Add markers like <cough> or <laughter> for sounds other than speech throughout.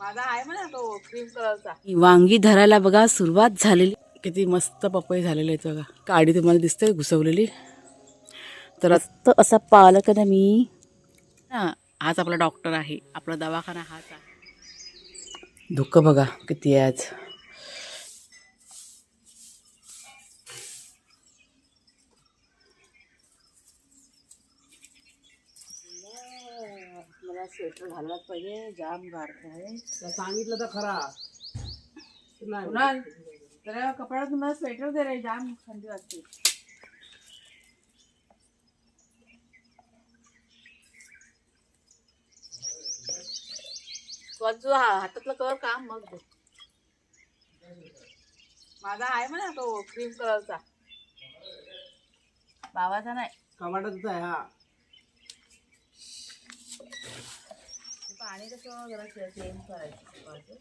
माझा आहे म्हणा तो क्रीम कलरचा वांगी धरायला बघा सुरुवात झालेली. किती मस्त पपई झालेले आहेत बघा. काडी तुम्हाला दिसते घुसवलेली. तर आता असा पालक ना मी. हा हाच आपला डॉक्टर आहे. आपला दवाखाना हाच आहे. धुकं बघा किती आहे आज. स्वेटर घालायलाच पाहिजे जाम गारठ आहे. सांगितलं तर खरा. नाही तर कपड्यात तुम्हाला स्वेटर दे रे जाम थंडी वाजते तुझा हा- हातातलं कर काम मग माझा आहे म्हणा तो क्रीम कलरचा बाबाचा नाही. टमाटाचा आहे हा. पाणी कसं जरा चेंज करायचं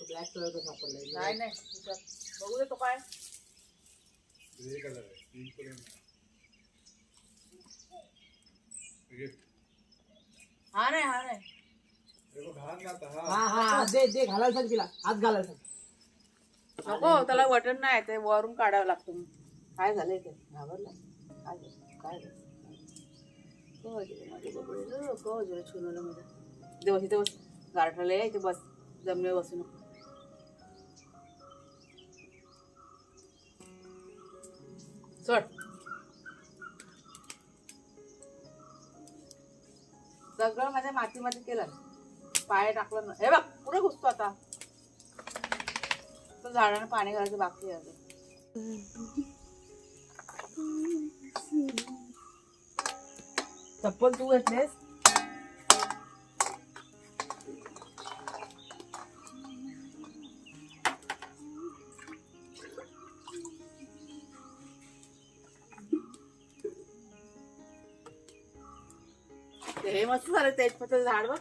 ब्लॅक कलरचा सापडला नाही। नाही दे तो काय हा नाही हा। नाही हा। हा दे दे घालायला सांग तिला हात घालायला सांग नको त्याला बटन नाही ते वरून काढावं लागतं. काय झालंय ते? घाबरला? काय काय झालं? केव्हा इथे बस इथे इथे बस. जमिनीवर बसू नको सगळं माझ्या मातीमध्ये केलं. पाय टाकलं ना. हे बघ पुढे घुसतो आता. फक्त झाडांना पाणी घालायचं बाकी आहे अजून. चप्पल तू घेतलेस? ते हे मस्त झालं तेजपत्याचं झाड बघ.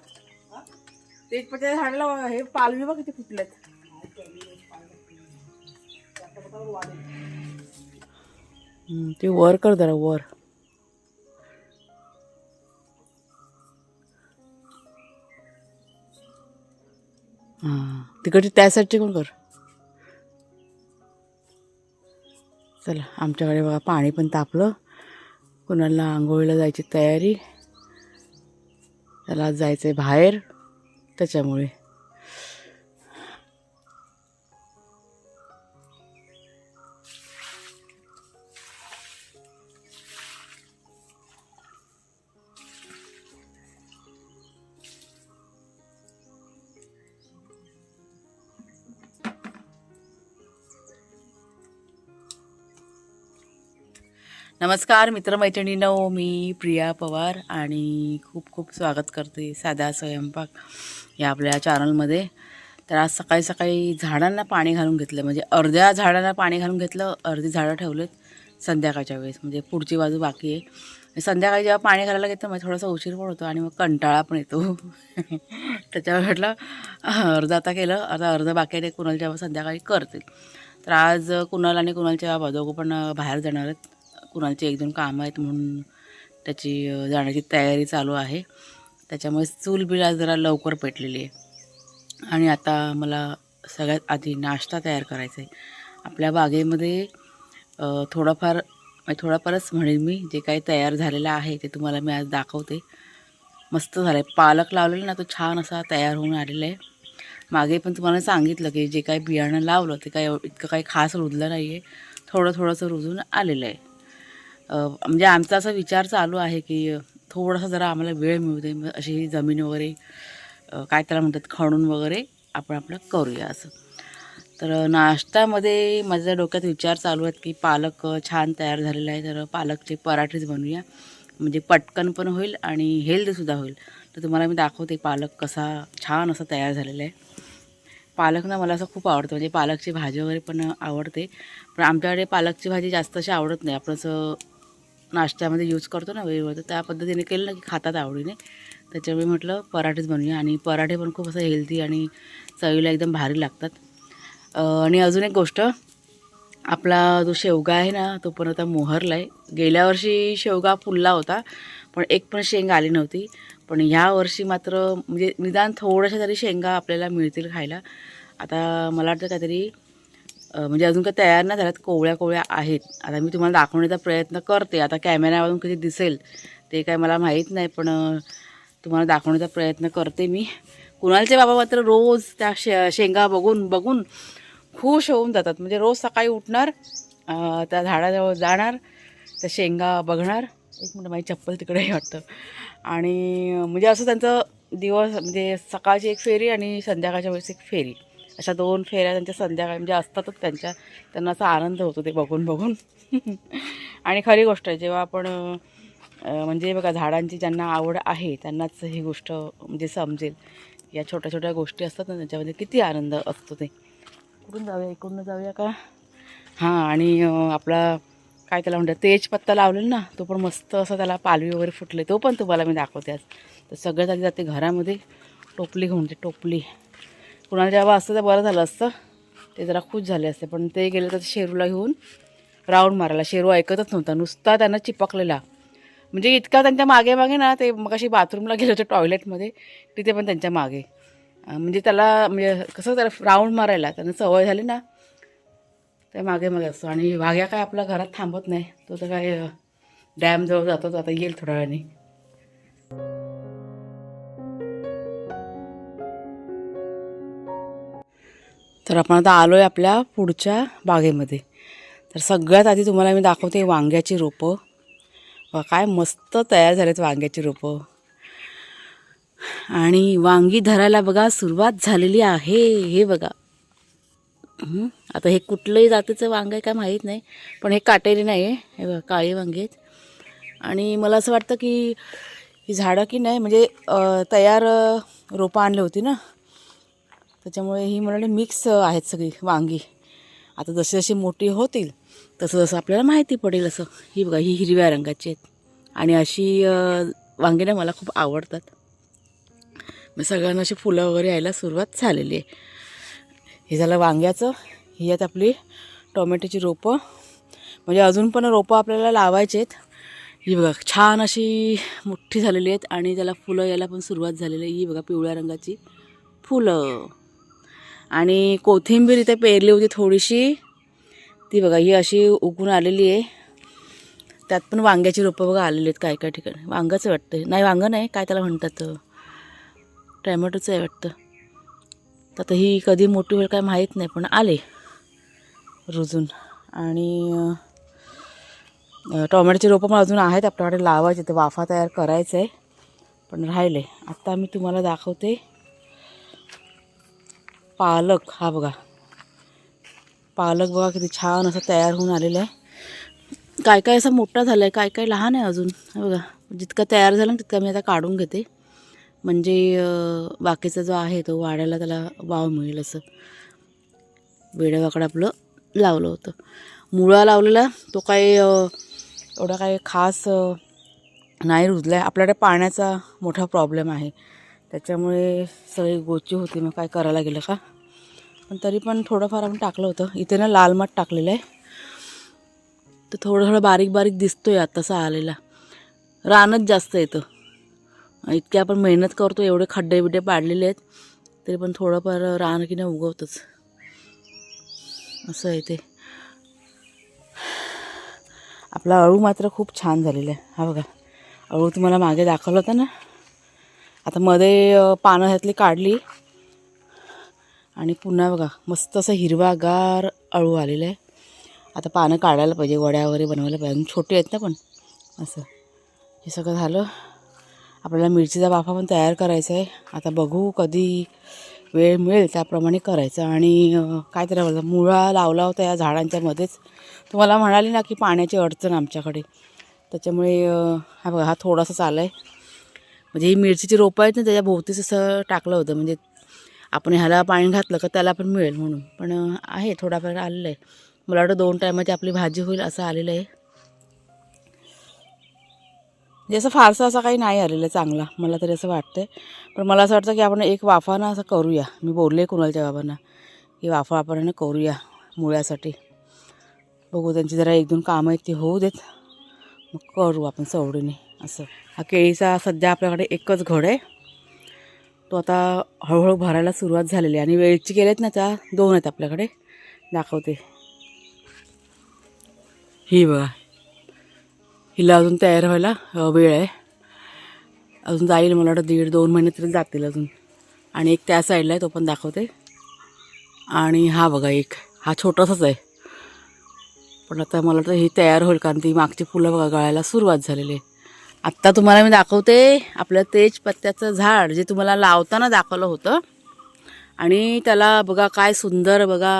तेजपत्याच्या झाडाला हे पालवी बघ किती फुटलेत. ते वर कर जरा वर. हां तिकडची त्या साईडची कोण कर. चला आमच्याकडे बघा पाणी पण तापलं. कुणाला आंघोळीला जायची तयारी. त्याला जायचं आहे बाहेर त्याच्यामुळे. नमस्कार मित्रमैत्रिणीनो. मी प्रिया पवार आणि खूप खूप स्वागत करते साधा स्वयंपाक या आपल्या चॅनलमध्ये तर आज सकाळी सकाळी झाडांना पाणी घालून घेतलं. म्हणजे अर्ध्या झाडांना पाणी घालून घेतलं अर्धी झाडं ठेवलेत संध्याकाळच्या वेळेस. म्हणजे पुढची बाजू बाकी आहे. संध्याकाळी जेव्हा पाणी घालायला घेतं मग थोडासा उशीर पण होतो आणि मग कंटाळा पण येतो. <laughs> त्याच्यावर म्हटलं अर्धा आता केलं आता अर्ध बाकी आहे ते कुणाल जेव्हा संध्याकाळी करतील. तर आज कुणाल आणि कुणालच्या बाजू दोघं पण बाहेर जाणार आहेत. कुणाची एक दोन कामं आहेत म्हणून त्याची जाण्याची तयारी चालू आहे. त्याच्यामुळे चूल बिल आज जरा लवकर पेटलेली आहे. आणि आता मला सगळ्यात आधी नाश्ता तयार करायचा आहे. आपल्या बागेमध्ये थोडंफार म्हणजे थोडाफारच म्हणेन मी जे काही तयार झालेलं आहे ते तुम्हाला मी आज दाखवते. मस्त झालं आहे पालक लावलेला ना तो छान असा तयार होऊन आलेला आहे. मागे पण तुम्हाला सांगितलं की जे काही बियाणं लावलं ते काय इतकं काही खास रुजलं नाही आहे थोडं थोडंसं रुजून आलेलं आहे. म्हणजे आमचा असा विचार चालू आहे की थोडासा जरा आम्हाला वेळ मिळू दे मग अशी जमीन वगैरे काय त्याला म्हणतात खणून वगैरे आपण आपलं करूया असं. तर नाश्त्यामध्ये माझ्या डोक्यात विचार चालू आहेत की पालक छान तयार झालेला आहे तर पालकचे पराठेच बनवूया. म्हणजे पटकन पण होईल आणि हेल्दीसुद्धा होईल. तर तुम्हाला मी दाखवते पालक कसा छान असा तयार झालेला आहे. पालक ना मला असं खूप आवडतं म्हणजे पालकची भाजी वगैरे पण आवडते. पण आमच्याकडे पालकची भाजी जास्त अशी आवडत नाही. आपण असं नाश्त्यामध्ये यूज करतो ना वेळेवर तर त्या पद्धतीने केलं ना की खातात आवडीने. त्याच्यामुळे म्हटलं पराठेच बनवूया. आणि पराठे पण खूप असं हेल्दी आणि चवीला एकदम भारी लागतात. आणि अजून एक गोष्ट आपला जो शेवगा आहे ना तो पण आता मोहरला आहे गेल्या वर्षी शेवगा फुलला होता पण एक पण शेंग आली नव्हती. पण ह्या वर्षी मात्र म्हणजे निदान थोड्याशा तरी शेंगा आपल्याला मिळतील खायला. आता मला वाटतं काहीतरी म्हणजे अजून काही तयार नाही झाल्यात कोवळ्या कोवळ्या आहेत. आता मी तुम्हाला दाखवण्याचा प्रयत्न करते. आता कॅमेऱ्यावरून कधी दिसेल ते काय मला माहीत नाही पण तुम्हाला दाखवण्याचा प्रयत्न करते मी. कुणालचे बाबा मात्र रोज त्या शे शेंगा बघून बघून खुश होऊन जातात. म्हणजे रोज सकाळी उठणार त्या झाडाजवळ जाणार त्या शेंगा बघणार. एक मिनिट माझी चप्पल तिकडे वाटतं. आणि म्हणजे असं त्यांचं दिवस म्हणजे सकाळची एक फेरी आणि संध्याकाळच्या वेळेस एक फेरी. अशा दोन फेऱ्या त्यांच्या संध्याकाळी म्हणजे असतातच त्यांच्या. त्यांना असा आनंद होतो ते बघून बघून. <laughs> आणि खरी गोष्ट आहे जेव्हा आपण म्हणजे बघा झाडांची ज्यांना आवड आहे त्यांनाच ही गोष्ट म्हणजे समजेल. या छोट्या छोट्या गोष्टी असतात ना त्याच्यामध्ये किती आनंद असतो ते. कुठून जाऊया इकडून जाऊया का? हां आणि आपला काय त्याला म्हणतात तेजपत्ता लावलेला ना तो पण मस्त असं त्याला पालवी वगैरे फुटले तो पण तुम्हाला मी दाखवते आज. तर सगळ्यात आधी जाते घरामध्ये टोपली घेऊन ते टोपली. कुणाला जेव्हा असतं तर बरं झालं असतं. ते जरा खुश झाले असते. पण ते गेले तर शेरूला घेऊन राऊंड मारायला. शेरू ऐकतच नव्हता. नुसता त्यांना चिपकलेला. म्हणजे इतका त्यांच्या मागे मागे ना ते मग अशी बाथरूमला गेले होते टॉयलेटमध्ये तिथे पण त्यांच्या मागे. म्हणजे त्याला म्हणजे कसं त्याला राऊंड मारायला. त्यांना सवय झाली ना ते मागे मागे असतो. आणि वाघ्या काय आपल्या घरात थांबत नाही. तो तर काय डॅमजवळ जातो तो आता येईल थोड्या वेळाने. तर आपण आता आलो आहे आपल्या पुढच्या बागेमध्ये. तर सगळ्यात आधी तुम्हाला मी दाखवते वांग्याची रोपं. वा काय मस्त तयार झालेत वांग्याची रोपं. आणि वांगी धरायला बघा सुरुवात झालेली आहे. हे बघा. आता हे कुठलंही जातीचं वांग आहे काय माहीत नाही. पण हे काटेरी नाही आहे हे बघा काळी वांगी आहेत. आणि मला असं वाटतं की ही झाडं की नाही म्हणजे तयार रोपं आणली होती ना? त्याच्यामुळे ही मला मिक्स आहेत सगळी वांगी. आता जशी जशी मोठी होतील तसं जसं आपल्याला माहिती पडेल असं. ही बघा ही हिरव्या रंगाची आहेत. आणि अशी वांगी ना मला खूप आवडतात. मग सगळ्यांना अशी फुलं वगैरे यायला सुरुवात झालेली आहे. हे झालं वांग्याचं. ही आहेत आपली टोमॅटोची रोपं. म्हणजे अजून पण रोपं आपल्याला लावायची आहेत. ही बघा छान अशी मोठी झालेली आहेत आणि त्याला फुलं यायला पण सुरुवात झालेली आहे. ही बघा पिवळ्या रंगाची फुलं. आणि कोथिंबीर इथे पेरली होती थोडीशी. ती बघा ही अशी उगून आलेली आहे. त्यात पण वांग्याची रोपं बघा आलेली आहेत काय काय ठिकाणी. वांगंच आहे वाटतं. नाही वांगं नाही काय त्याला म्हणतात? टॅमॅटोचं आहे वाटतं. तर आता ही कधी मोठी होईल काय माहीत नाही पण आले रुजून. आणि टोमॅटोची रोपं पण अजून आहेत. आपल्याकडे लावायचे ते वाफा तयार करायचं आहे पण राहिले. आत्ता मी तुम्हाला दाखवते. पालक हा बघा. पालक बघा किती छान असं तयार होऊन आलेलं आहे. काय काय असं मोठा झाला आहे काय काय लहान आहे अजून? हा बघा. जितका तयार झाला ना तितका मी आता काढून घेते. म्हणजे बाकीचा जो आहे तो वाढायला त्याला वाव मिळेल असं. वेडेवाकडं आपलं लावलं होतं. मुळा लावलेला तो काही एवढा काही खास नाही रुजला आहे आपल्याकडे पाण्याचा मोठा प्रॉब्लेम आहे. त्याच्यामुळे सगळी गोची होती. मग काय करायला गेलं का? पण तरी पण थोडंफार आपण टाकलं होतं. इथे ना लाल माठ टाकलेलं आहे. तर थोडं थोडं बारीक बारीक दिसतो आहे आत्तासा आलेला. रानच जास्त येतं इतके आपण मेहनत करतो एवढे खड्डे बिड्डे पाडलेले आहेत तरी पण थोडंफार रान की नाही उगवतंच. असं आहे ते. आपला अळू मात्र खूप छान झालेला आहे. हा बघा. अळू तुम्हाला मागे दाखवलं होतं ना? आता मध्ये पानं ह्यातली काढली. आणि पुन्हा बघा मस्त असं हिरवागार अळू आलेलं आहे. आता पानं काढायला पाहिजे वड्या वगैरे बनवायला पाहिजे. आणि छोटे आहेत ना पण. असं. हे सगळं झालं. आपल्याला मिरचीचा बाफा पण तयार करायचा आहे. आता बघू कधी वेळ मिळेल त्याप्रमाणे करायचं. आणि काय त्याला मुळा लावला होता या झाडांच्या मध्येच. तुम्हाला म्हणाली ना की पाण्याची अडचण आमच्याकडे. त्याच्यामुळे हा बघा हा थोडासा चाला आहे म्हणजे ही मिरचीची रोपं आहेत ना त्याच्या भोवतीच असं टाकलं होतं. म्हणजे आपण ह्याला पाणी घातलं का त्याला पण मिळेल म्हणून. पण आहे थोडाफार आलेलं आहे. मला वाटतं दोन टायमाची आपली भाजी होईल असं आलेलं आहे. म्हणजे असं फारसं असं काही नाही आलेलं चांगला मला तरी असं वाटतंय. पण मला असं वाटतं की आपण एक वाफा ना असं करूया. मी बोलले कुणालच्या बाबांना की वाफा आपण ना करूया मुळ्यासाठी. बघू त्यांची जरा एक दोन कामं आहेत ती होऊ देत. मग करू आपण सवडीने असं. हा केळीचा सध्या आपल्याकडे एकच घड आहे. तो आता हळूहळू भरायला सुरुवात झालेली आहे. आणि वेळची गेलेत ना त्या दोन आहेत आपल्याकडे. दाखवते. ही बघा. हिला अजून तयार व्हायला वेळ आहे. अजून जाईल मला वाटतं दीड दोन महिने तरी जातील अजून. आणि एक त्या साईडला आहे तो पण दाखवते. आणि हा बघा एक. हा छोटासाच आहे. पण आता मला वाटतं ही तयार होईल कारण ती मागची फुलं बघा गळायला सुरुवात झालेली आहे. आत्ता तुम्हाला मी दाखवते आपलं तेजपत्त्याचं झाड जे तुम्हाला लावताना दाखवलं होतं. आणि त्याला बघा काय सुंदर बघा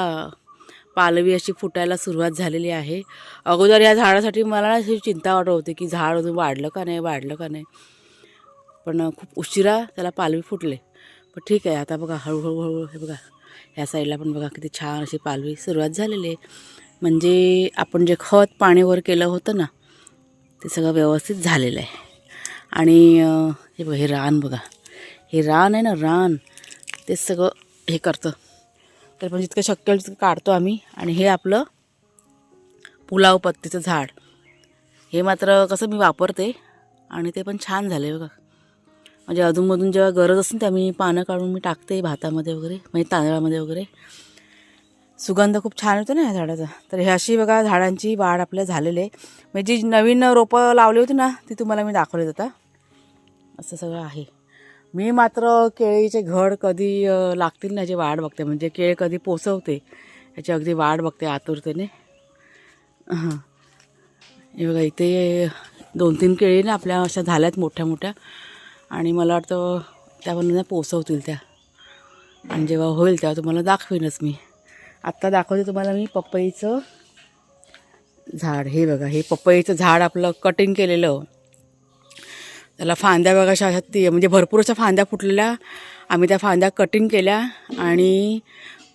पालवी अशी फुटायला सुरुवात झालेली आहे. अगोदर या झाडासाठी मला अशी चिंता वाटत होती की झाड अजून वाढलं का नाही वाढलं का नाही. पण खूप उशिरा त्याला पालवी फुटले. पण ठीक आहे आता बघा हळूहळू हळू हे बघा. ह्या साईडला पण बघा किती छान अशी पालवी सुरुवात झालेली आहे. म्हणजे आपण जे खत पाणीवर केलं होतं ना ते सगळं व्यवस्थित झालेलं आहे. आणि हे बघा हे रान बघा. हे रान आहे ना रान. ते सगळं हे करतं. तर पण जितकं शक्य होईल तितकं काढतो आम्ही. आणि हे आपलं पुलाव पत्तीचं झाड. हे मात्र कसं मी वापरते आणि ते पण छान झालं आहे बघा. म्हणजे अधूनमधून जेव्हा गरज असेल तेव्हा मी पानं काढून मी टाकते भातामध्ये वगैरे म्हणजे तांदळामध्ये वगैरे. सुगंध खूप छान होतो ना या झाडाचा. तर हे अशी बघा झाडांची वाढ आपल्या झालेली आहे. म्हणजे जी नवीन रोपं लावली होती ना ती तुम्हाला मी दाखवली आता. असं सगळं आहे. मी मात्र केळीचे घड कधी लागतील ना याची वाढ बघते. म्हणजे केळ कधी पोचवते याची अगदी वाढ बघते आतुरतेने. हां. हे बघा इथे दोन तीन केळी ना आपल्या अशा झाल्यात मोठ्या मोठ्या. आणि मला वाटतं त्यावरून पोचवतील त्या. आणि जेव्हा होईल तेव्हा तुम्हाला दाखवीनच मी. आत्ता दाखवते तुम्हाला मी पपईचं झाड. हे बघा हे पपईचं झाड आपलं कटिंग केलेलं. त्याला फांद्या बघा अशा अशा ती म्हणजे भरपूर अशा फांद्या फुटलेल्या. आम्ही त्या फांद्या कटिंग केल्या आणि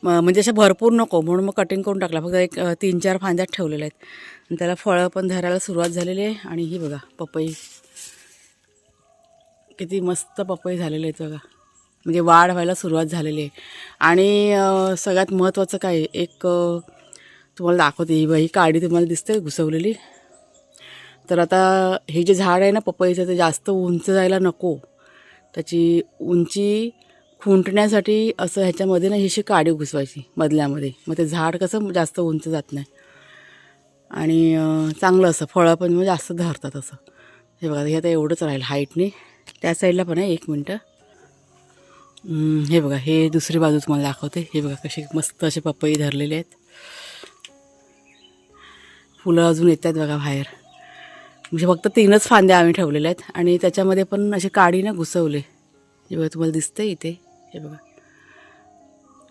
म्हणजे अशा भरपूर नको म्हणून मग कटिंग करून टाकला. फक्त एक तीन चार फांद्या ठेवलेल्या आहेत. आणि त्याला फळं पण धरायला सुरुवात झालेली आहे. आणि ही बघा पपई. किती मस्त पपई झालेले आहेत बघा. म्हणजे वाढ व्हायला सुरुवात झालेली आहे. आणि सगळ्यात महत्त्वाचं काय एक तुम्हाला दाखवते. ही ही काडी तुम्हाला दिसते घुसवलेली. तर आता हे जे झाड आहे ना पपईचं ते जास्त उंच जायला नको. त्याची उंची खुंटण्यासाठी असं ह्याच्यामध्ये ना ही अशी काडी घुसवायची मधल्यामध्ये. मग ते झाड कसं जास्त उंच जात नाही. आणि चांगलं असं फळं पण मग जास्त धरतात असं. हे बघा हे आता एवढंच राहील हाईटने. त्या साईडला पण आहे एक मिनटं. हे बघा हे दुसरी बाजू तुम्हाला दाखवते. हे बघा कसे मस्त असे पपई धरलेले आहेत. फुलं अजून येत आहेत बघा बाहेर. म्हणजे फक्त तीनच फांद्या आम्ही ठेवलेल्या आहेत आणि त्याच्यामध्ये पण असे काडी ना घुसवले. हे बघा तुम्हाला दिसतं इथे. हे बघा.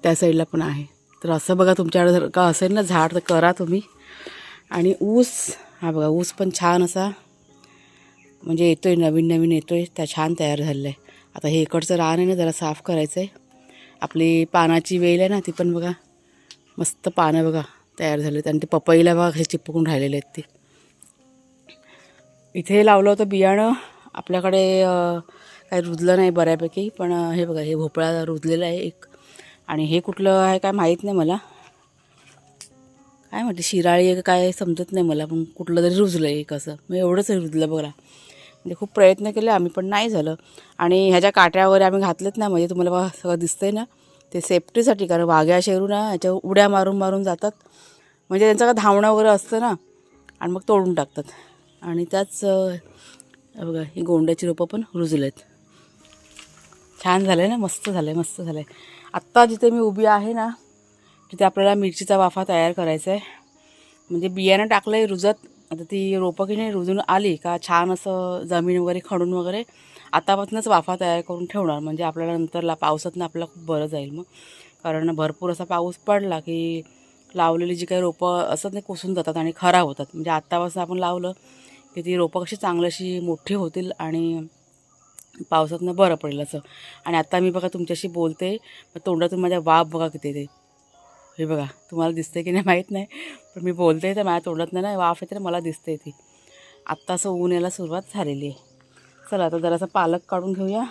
त्या साईडला पण आहे. तर असं बघा तुमच्याकडे जर का असेल ना झाड तर करा तुम्ही. आणि ऊस हा बघा ऊस पण छान असा म्हणजे येतो आहे नवीन नवीन येतो आहे त्या छान तयार झालेला आहे आता हे इकडचं रान आहे ना जरा साफ करायचं आहे आपली पानाची वेल आहे ना ती पण बघा. मस्त पानं बघा तयार झालेत. आणि ते पपईला बघा हे चिपकून राहिलेले आहेत ते. इथे लावलं होतं बियाणं. आपल्याकडे काही रुजलं नाही बऱ्यापैकी पण हे बघा हे भोपळा रुजलेला आहे एक. आणि हे कुठलं आहे काय माहीत नाही मला. काय म्हणते शिराळी काय समजत नाही मला पण कुठलं तरी रुजलं आहे एक असं. मग एवढंच रुजलं बघा. म्हणजे खूप प्रयत्न केले आम्ही पण नाही झालं. आणि ह्याच्या काट्या वगैरे आम्ही घातलेत ना म्हणजे तुम्हाला बघा सगळं दिसतंय ना ते सेफ्टीसाठी कारण वाघ्या शेरू ना ह्याच्या उड्या मारून मारून जातात. म्हणजे त्यांचं का धावणं वगैरे असतं ना आणि मग तोडून टाकतात. आणि त्याच हे बघा ही गोंड्याची रोपं पण रुजलेत. छान झालं आहे ना मस्त झालं आहे मस्त झालं आहे आत्ता जिथे मी उभी आहे ना तिथे आपल्याला मिरचीचा वाफा तयार करायचा आहे म्हणजे बियाणं टाकलं आहे रुजत आता ती रोपं की नाही रुजून आली का छान असं जमीन वगैरे खणून वगैरे आतापासूनच वाफा तयार करून ठेवणार. म्हणजे आपल्याला नंतरला पावसातनं आपल्याला खूप बरं जाईल मग. कारण भरपूर असा पाऊस पडला की लावलेली जी काही रोपं असत नाही कोसून जातात आणि खराब होतात. म्हणजे आत्तापासून आपण लावलं की ती रोपं कशी चांगली अशी मोठी होतील आणि पावसातनं बरं पडेल असं. आणि आत्ता मी बघा तुमच्याशी बोलते. पण तोंडातून माझ्या वाफ बघा किती ते हे बघा तुम्हाला दिसते की नाही माहीत नाही पण मी बोलते तर माझ्या तोंडात ना वाफ येते तर मला दिसते ती. आत्ता असं ऊन यायला सुरुवात झालेली आहे. चला आता जरासा पालक काढून घेऊया.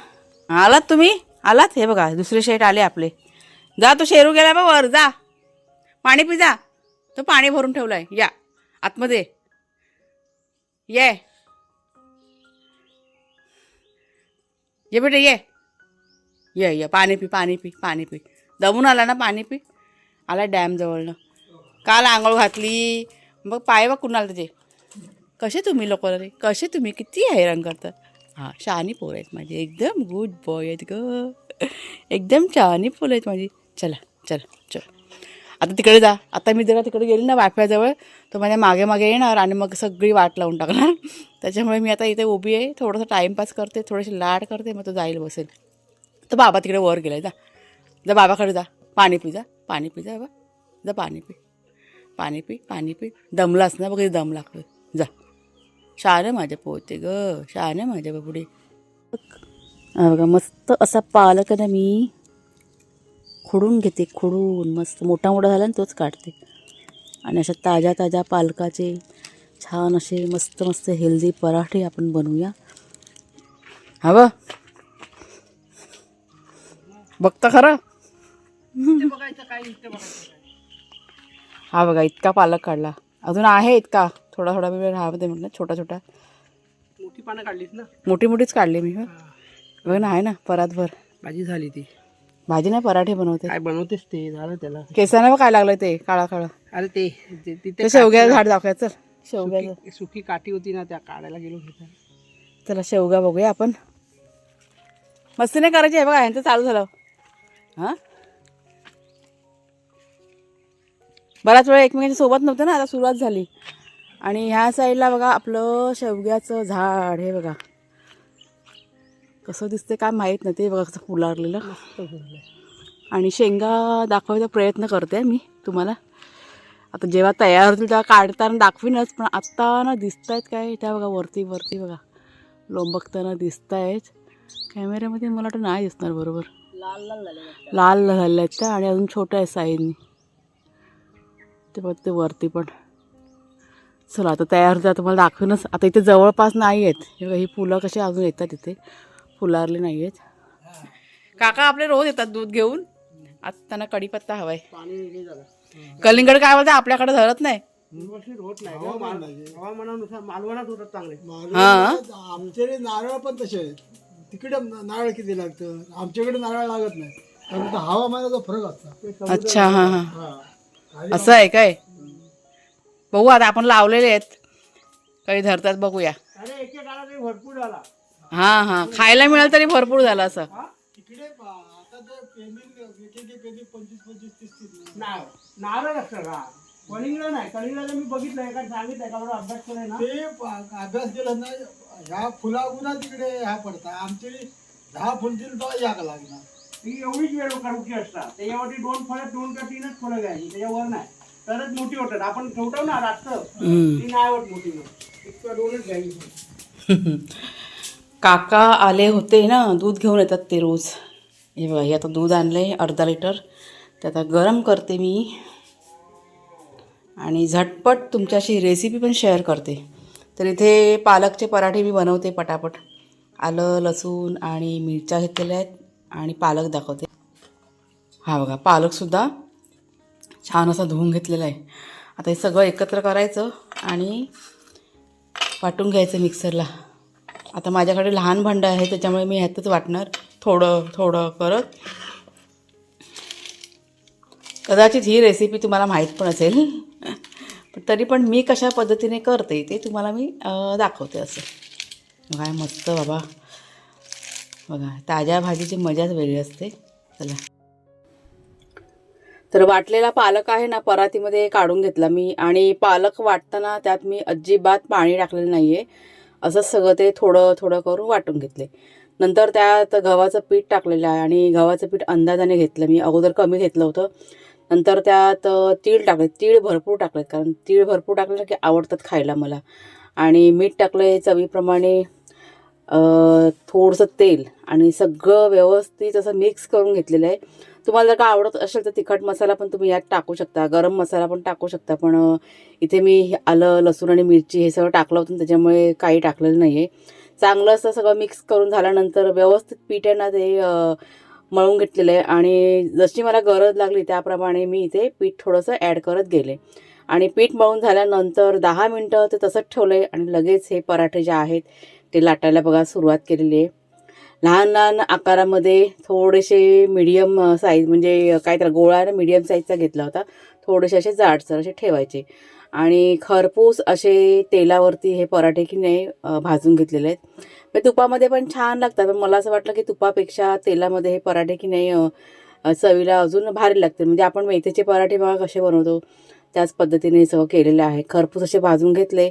आलात तुम्ही? आलात? हे बघा दुसरे शेट आले आपले. जा तो शेरू गेला बा वर जा. पाणी पिजा जा. तो पाणी भरून ठेवलाय. या. आतमध्ये. ये. ये बेटे ये. ये ये. पाणी पी पाणी पी पाणी पी. दमून आला ना पाणी पी. आला डॅमजवळनं काल आंघोळ घातली. मग पाय बघ कुणाला तुझे कसे तुम्ही लोक रे? कसे तुम्ही? किती हैराण करतात हां शहाणी पोरं आहेत माझी. एकदम गुड बॉय आहेत ग. एकदम शहाणी पोरं आहेत माझी. चला चला चल. आता तिकडे जा. आता मी जरा तिकडे गेली ना वाफ्याजवळ तो माझ्या मागे मागे येणार आणि मग सगळी वाट लावून टाकणार. त्याच्यामुळे मी आता इथे उभी आहे. थोडंसं टाईमपास करते. थोडीशी लाड करते. मग तो जाईल बसेल. तर बाबा तिकडे वर गेलाय. जा. जा बाबाकडे जा. पाणी पिजा पाणी पी जा बाबा जा पाणी पी. पाणी पी पाणी पी. दमलास ना बघ दम लागतो जा. शहाणे माझ्या पोहते ग. शहाणे माझ्या बापुडे बघा मस्त असा पालक ना मी. खुडून घेते खुडून. मस्त मोठा मोठा झाला ना तोच काढते. आणि अशा ताज्या ताज्या पालकाचे छान असे मस्त मस्त हेल्दी पराठे आपण बनवूया. हवं बघता खरं? बघायचं काय इथे बघायचं हा बघा इतका पालक काढला. अजून आहे इतका. थोडा थोडा वेळ राहते म्हटलं छोटा छोटा. मोठी पानं काढलीस ना? मोठी मोठीच काढली मी हं. बघ ना आहे ना परातभर भाजी झाली ती. भाजी नाही पराठे बनवते. काय बनवतेस ते? झालं त्याला. केसाने बघ काय लागलं ते काळा काळा अरे ते ते- तिथे ते शेवग्याचं झाड दाखवायचं चल. शेवग्याचं. सुकी- सुकी काठी होती ना त्या काढायला गेलो घेता चला शेवगा बघूया आपण. मस्ती नाही करायची आहे बघा यांचं चालू झालं. हां? बराच वेळ एकमेकांच्या सोबत नव्हतं ना आता सुरुवात झाली. आणि ह्या साईडला बघा आपलं शेवग्याचं झाड हे बघा. कसं दिसते काय माहीत नाही ते बघा कसं फुलारलेलं. आणि शेंगा दाखवायचा प्रयत्न करते मी तुम्हाला. आता जेव्हा तयार होतील तेव्हा काढताना दाखवीनच पण आत्ता ना दिसत आहेत काय त्या बघा वरती वरती बघा. लोंबकताना दिसत आहेत कॅमेऱ्यामध्ये मला वाटतं नाही दिसणार बरोबर. लाल लाल झाले लाल झाले आहेत त्या आणि अजून छोट्या आहे साईजनी ते बघ ते वरती पण. चला आता तयार होतं तुम्हाला दाखवूनच. आता इथे जवळपास नाही आहेत. हे बघा, ही फुलं कशी अजून येतात इथे. फुलारली नाही आहेत. काका आपले रोज येतात दूध घेऊन. आता त्यांना कढीपत्ता हवाय. पाणी हे झालं. कलिंगड काय बोलतं आपल्याकडे धरत नाही. हवामानानुसार मालवणात होतात चांगले. हां. आमच्याकडे नारळ पण तसे आहेत. तिकडे नारळ किती लागतं? आमच्याकडे नारळ लागत नाही. कारण हवामानाचा फरक असतो. अच्छा हां हां. हा. असं आहे काय? बघू आता आपण लावलेले आहेत. काही धरतात बघूया. अरे एक एक आला तरी भरपूर झाला. हां हां. खायला मिळालं तरी भरपूर झालं असं. नारळ असतं का? कलिंगड नाही. कलिंगडाचं मी बघितलंय का सांगितलंय का बरोबर अभ्यास केलाय ना. ते अभ्यास केला ना ह्या फुलागुना तिकडे ह्या पडतात. आमचे दहा फुलतील तर याक लागणार. ती एवढीच वेळ काढूची असतात. त्याच्यावरती दोन फळं दोन का तीनच फळं घ्यायची. त्याच्यावर नाही. तरच मोठी होतात. आपण ठेवतो ना हम्म. ती नाही होत मोठी इतकं दोनच घ्यायची. <laughs> काका आले होते ना दूध घेऊन येतात ते रोज. हे बघा हे आता दूध आणलं आहे अर्धा लिटर. ते आता गरम करते मी. आणि झटपट तुमच्याशी रेसिपी पण शेअर करते. तर इथे पालकचे पराठे मी बनवते पटापट. आलं लसूण आणि मिरच्या घेतलेल्या आहेत. आणि पालक दाखवते. हा बघा पालकसुद्धा छान असा धुवून घेतलेला आहे. आता हे सगळं एकत्र करायचं आणि वाटून घ्यायचं मिक्सरला. आता माझ्याकडे लहान भांडं आहे त्याच्यामुळे मी ह्यातच वाटणार. थोडं थोडं करत. कदाचित ही रेसिपी तुम्हाला माहीत पण असेल. पण तरी पण मी कशा पद्धतीने करते ते तुम्हाला मी दाखवते असं. काय मस्त बाबा. बघा ताज्या भाजीची मजाच वेगळी असते. चला. तर वाटलेला पालक आहे ना परातीमध्ये काढून घेतला मी. आणि पालक वाटताना त्यात मी अजिबात पाणी टाकलेलं नाही आहे असंच सगळं ते थोडं थोडं करून वाटून घेतले. नंतर त्यात गव्हाचं पीठ टाकलेलं आहे आणि गव्हाचं पीठ अंदाजाने घेतलं मी. अगोदर कमी घेतलं होतं. नंतर त्यात तीळ टाकले. तीळ भरपूर टाकलेत कारण तीळ भरपूर टाकले की आवडतात खायला मला. आणि मीठ टाकलं आहे चवीप्रमाणे थोडंसं तेल आणि सगळं व्यवस्थित असं मिक्स करून घेतलेलं आहे. तुम्हाला जर का आवडत असेल तर तिखट मसाला पण तुम्ही यात टाकू शकता गरम मसाला पण टाकू शकता पण इथे मी हे आलं लसूण आणि मिरची हे सगळं टाकलं होतं त्याच्यामुळे काही टाकलेलं नाही आहे चांगलं असं सगळं मिक्स करून झाल्यानंतर व्यवस्थित पीठ आहे ना ते मळून घेतलेलं आहे आणि जशी मला गरज लागली त्याप्रमाणे मी इथे पीठ थोडंसं ॲड करत गेले. आणि पीठ मळून झाल्यानंतर दहा मिनटं ते तसंच ठेवलं आहे आणि लगेच हे पराठे जे आहेत ते लाटायला बघा सुरुवात केलेली आहे. लहान लहान आकारामध्ये थोडेसे मीडियम साईज म्हणजे काय तर गोळा ना मीडियम साईजचा घेतला होता. थोडेसे असे जाडसर असे ठेवायचे. आणि खरपूस असे तेलावरती हे पराठे की नाही भाजून घेतलेले आहेत. मग तुपामध्ये पण छान लागतात पण मला असं वाटलं की तुपापेक्षा तेलामध्ये हे पराठे की नाही चवीला अजून भारी लागते म्हणजे आपण मेथीचे पराठे बघा कसे बनवतो. त्याच पद्धतीने सगळं केलेलं आहे. खरपूस असे भाजून घेतले.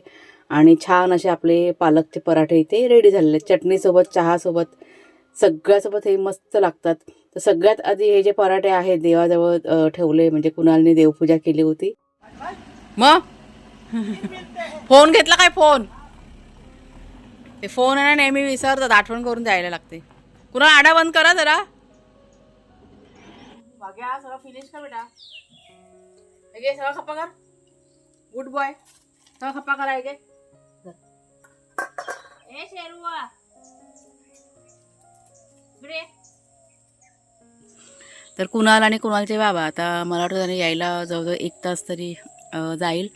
आणि छान असे आपले पालकचे पराठे इथे रेडी झालेले आहेत. चटणीसोबत चहासोबत सगळ्यासोबत हे मस्त लागतात. तर सगळ्यात आधी हे जे पराठे आहेत देवाजवळ ठेवले म्हणजे कुणालने देवपूजा केली होती. मग फोन घेतला काय फोन? ते फोन आहे ना नेहमी विसरतात आठवण करून द्यायला लागते. कुणा आडा बंद करा जरा. सगळं फिनिश कर बेटा. सगळं खप्पा कर. गुड बॉय सगळं खप्पा करा गे ए शेरुआ इकडे तर कुणाल आणि कुणालचे बाबा आता मला वाटतं त्याने यायला जवळजवळ एक तास तरी जाईल.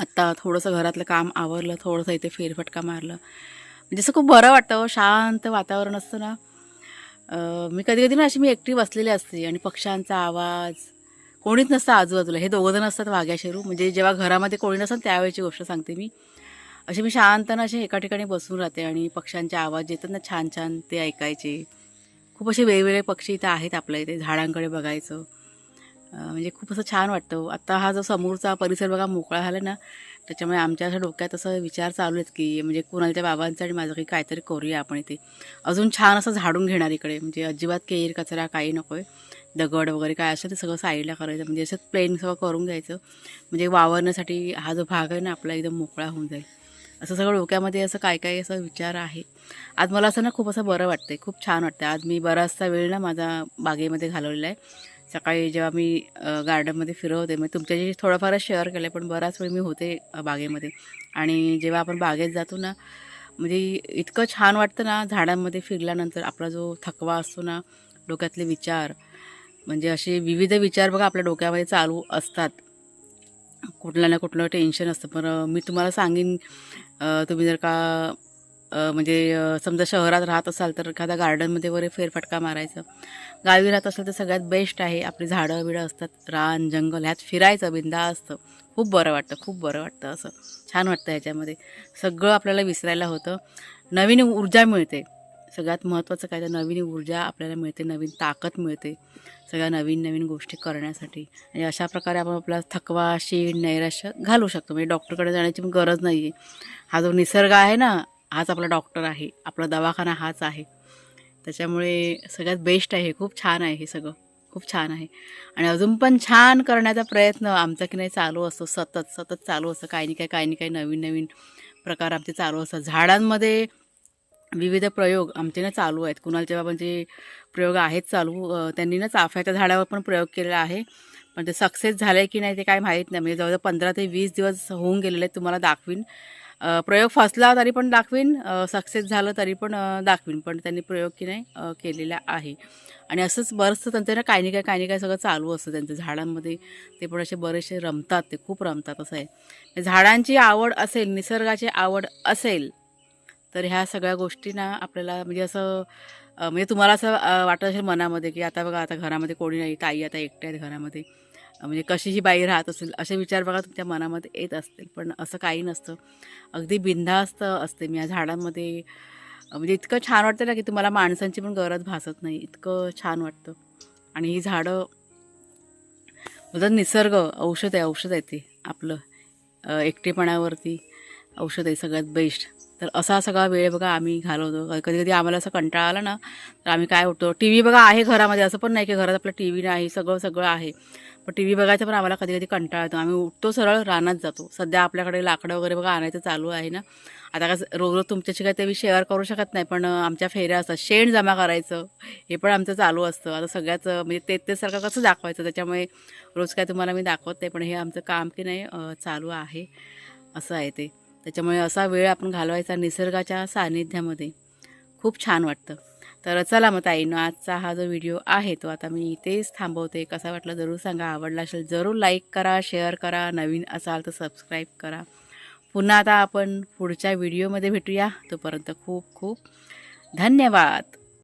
आत्ता थोडंसं घरातलं काम आवरलं थोडंसं इथे फेरफटका मारलं. म्हणजे असं खूप बरं वाटतं हो, शांत वातावरण असतं ना. मी कधी कधी ना अशी मी एकटी बसलेली असते आणि पक्ष्यांचा आवाज कोणीच नसतं आजूबाजूला. हे दोघं जण असतात वाघ्या शेरू म्हणजे जेव्हा घरामध्ये कोणी नसतं त्यावेळेची गोष्ट सांगते मी. असे मी शांत असे एका ठिकाणी बसून राहते आणि पक्ष्यांचे आवाज येतात ना छान छान ते ऐकायचे. खूप असे वेगवेगळे पक्षी इथं आहेत आपल्या इथे झाडांकडे बघायचं. म्हणजे खूप असं छान वाटतं. आत्ता हा जो समोरचा परिसर बघा मोकळा झाला ना त्याच्यामुळे आमच्या असं डोक्यात असं विचार चालू आहेत की म्हणजे कुणालच्या बाबांचं आणि माझं काही काहीतरी करूया आपण इथे. अजून छान असं झाडून घेणार इकडे. म्हणजे अजिबात केर कचरा काही नको आहे दगड वगैरे काय असं ते सगळं साईडला करायचं. म्हणजे असं प्लेन सगळं करून घ्यायचं. म्हणजे वावरण्यासाठी हा जो भाग आहे ना आपला एकदम मोकळा होऊन जाईल. असं सगळं डोक्यामध्ये असं काय काय असं विचार आहे. आज मला असं ना खूप असं बरं वाटतंय खूप छान वाटतं आज मी बराचसा वेळ ना माझा बागेमध्ये घालवलेला आहे. सकाळी जेव्हा मी गार्डनमध्ये फिरवते मग तुमच्याशी थोडंफारच शेअर केलं आहे पण बराच वेळ मी होते बागेमध्ये. आणि जेव्हा आपण बागेत जातो ना म्हणजे इतकं छान वाटतं ना झाडांमध्ये फिरल्यानंतर आपला जो थकवा असतो ना डोक्यातले विचार म्हणजे असे विविध विचार बघा आपल्या डोक्यामध्ये चालू असतात. कुठलं ना कुठलं टेन्शन असतं. पण मी तुम्हाला सांगेन तुम्ही जर का म्हणजे समजा शहरात राहत असाल तर एखादा गार्डनमध्ये वगैरे फेरफटका मारायचं. गावी राहत असेल तर सगळ्यात बेस्ट आहे आपली झाडं बिडं असतात रान जंगल ह्यात फिरायचं बिंदा असतं खूप बरं वाटतं खूप बरं वाटतं असं. छान वाटतं ह्याच्यामध्ये. सगळं आपल्याला विसरायला होतं. नवीन ऊर्जा मिळते. सगळ्यात महत्त्वाचं काय तर नवीन ऊर्जा आपल्याला मिळते नवीन ताकद मिळते सगळ्या नवीन नवीन गोष्टी करण्यासाठी. आणि अशा प्रकारे आपण आपला थकवा शीण नैराश्य घालू शकतो. म्हणजे डॉक्टरकडे जाण्याची पण गरज नाही आहे हा जो निसर्ग आहे ना हाच आपला डॉक्टर आहे. आपला दवाखाना हाच आहे. त्याच्यामुळे सगळ्यात बेस्ट आहे. खूप छान आहे हे सगळं. खूप छान आहे. आणि अजून पण छान करण्याचा प्रयत्न आमचा की नाही चालू असतो. सतत सतत चालू असतं. काही नाही काय काही नाही काही नवीन नवीन प्रकार आमचे चालू असतात. झाडांमध्ये विविध प्रयोग आमचे ना चालू आहेत. कुणालच्या बाबांचे प्रयोग आहेत चालू. त्यांनी ना चाफ्याच्या झाडावर पण प्रयोग केलेला आहे. पण ते सक्सेस झालं आहे की नाही ते काय माहीत नाही. म्हणजे जवळजवळ पंधरा ते वीस दिवस होऊन गेलेले आहेत तुम्हाला दाखवीन. प्रयोग फसला तरी पण दाखवीन. सक्सेस झालं तरी पण दाखवीन. पण त्यांनी प्रयोग की नाही केलेला आहे. आणि असंच बरंचसं त्यांचं ना काही नाही काय काही नाही काय सगळं चालू असतं त्यांचं. झाडांमध्ये ते पण असे बरेचसे रमतात ते खूप रमतात असं आहे. झाडांची आवड असेल निसर्गाची आवड असेल तर ह्या सगळ्या गोष्टींना आपल्याला म्हणजे असं म्हणजे तुम्हाला असं वाटत असेल मनामध्ये की आता बघा आता घरामध्ये कोणी नाही ताई आता एकट्या आहेत घरामध्ये. म्हणजे कशी ही बाई राहत असेल असे विचार बघा तुमच्या मनामध्ये येत असतील. पण असं काही नसतं. अगदी बिनधास्त असते. मी या झाडांमध्ये म्हणजे इतकं छान वाटतं ना की तुम्हाला माणसांची पण गरज भासत नाही. इतकं छान वाटतं. आणि ही झाडं बोलतात निसर्ग औषध आहे औषध आहे ते आपलं. एकटेपणावरती औषध आहे सगळ्यात बेस्ट. तर असा सगळा वेळ बघा आम्ही घालवतो. कधी कधी आम्हाला असं कंटाळा आला ना तर आम्ही काय उठतो? टी व्ही बघा आहे घरामध्ये असं पण नाही की घरात आपलं टी व्ही नाही सगळं सगळं आहे. पण टी व्ही बघायचं पण आम्हाला कधी कधी कंटाळा येतो. आम्ही उठतो सरळ रानात जातो. सध्या आपल्याकडे लाकडं वगैरे बघा आणायचं चालू आहे ना. आता काय रोज रोज तुमच्याशी काय ते मी शेअर करू शकत नाही पण आमच्या फेऱ्या असतात. शेण जमा करायचं हे पण आमचं चालू असतं. आता सगळ्याच म्हणजे ते ते सारखं कसं दाखवायचं? त्याच्यामुळे रोज काय तुम्हाला मी दाखवत नाही पण हे आमचं काम की नाही चालू आहे. असं आहे ते. त्याच्यामुळे असा वेळ आपण घालवायचा निसर्गाच्या सानिध्यामध्ये. खूप छान वाटतं. तर चला मग ताईनं आजचा हा जो व्हिडिओ आहे तो आता मी इथेच थांबवते. कसा वाटला जरूर सांगा. आवडला असेल जरूर लाईक करा शेअर करा. नवीन असाल तर सबस्क्राईब करा. पुन्हा आता आपण पुढच्या व्हिडिओमध्ये भेटूया. तोपर्यंत खूप खूप धन्यवाद.